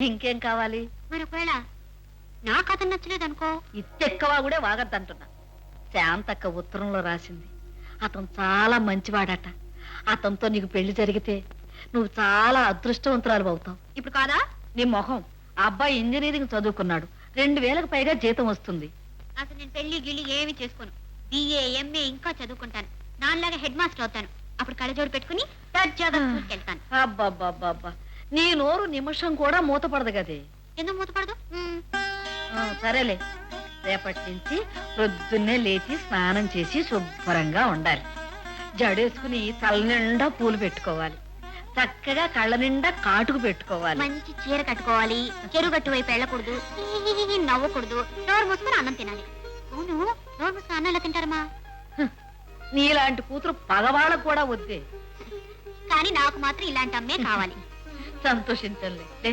ఇంకేం కావాలి? మరి ఒకవేళ నా కథ నచ్చలేదు అనుకో ఇత్తెక్కవా కూడా వాగద్దంటున్నా. శాంతక్క ఉత్తరంలో రాసింది. అతను చాలా మంచివాడట. అతనితో నీకు పెళ్ళి జరిగితే నువ్వు చాలా అదృష్టవంతురాలు అవుతావు. ఇప్పుడు కాదా? నీ మొహం. ఆ అబ్బాయి ఇంజనీరింగ్ చదువుకున్నాడు. రెండు వేలకు పైగా జీతం వస్తుంది. అసలు నేను పెళ్ళి గిళ్ళి ఏమి చేసుకోను. బిఏ ఎంఏ ఇంకా చదువుకుంటాను. నాన్నలాగా హెడ్ మాస్టర్ అవుతాను. అప్పుడు కళ్ళజోడు పెట్టుకుని వెళ్తాను. అబ్బబ్బబ్బబ్బా. నీ నోరు నిమిషం కూడా మూతపడదు కదే. ఎందుకు మూతపడదు. ఆ, సరేలే. రేపటి నుంచి పొద్దున్నే లేచి స్నానం చేసి శుభ్రంగా ఉండాలి. జడేసుకుని తల నిండా పూలు పెట్టుకోవాలి. చక్కగా కళ్ళ నిండా కాటుకు పెట్టుకోవాలి. మంచి చీర కట్టుకోవాలి. చెరువు గట్టు వైపు వెళ్ళకూడదు. హీహీహీ నవ్వకూడదు. నోరు మూసుకుని అన్నం తినాలి. అవును నోరు మూసుకుని అన్నం ఎలా తింటారమ్మా? నీలాంటి కూతురు పగవాళ్ళకు కూడా వద్దే. కానీ నాకు మాత్రం ఇలాంటి అమ్మే కావాలి. సంతోషించండి. లే,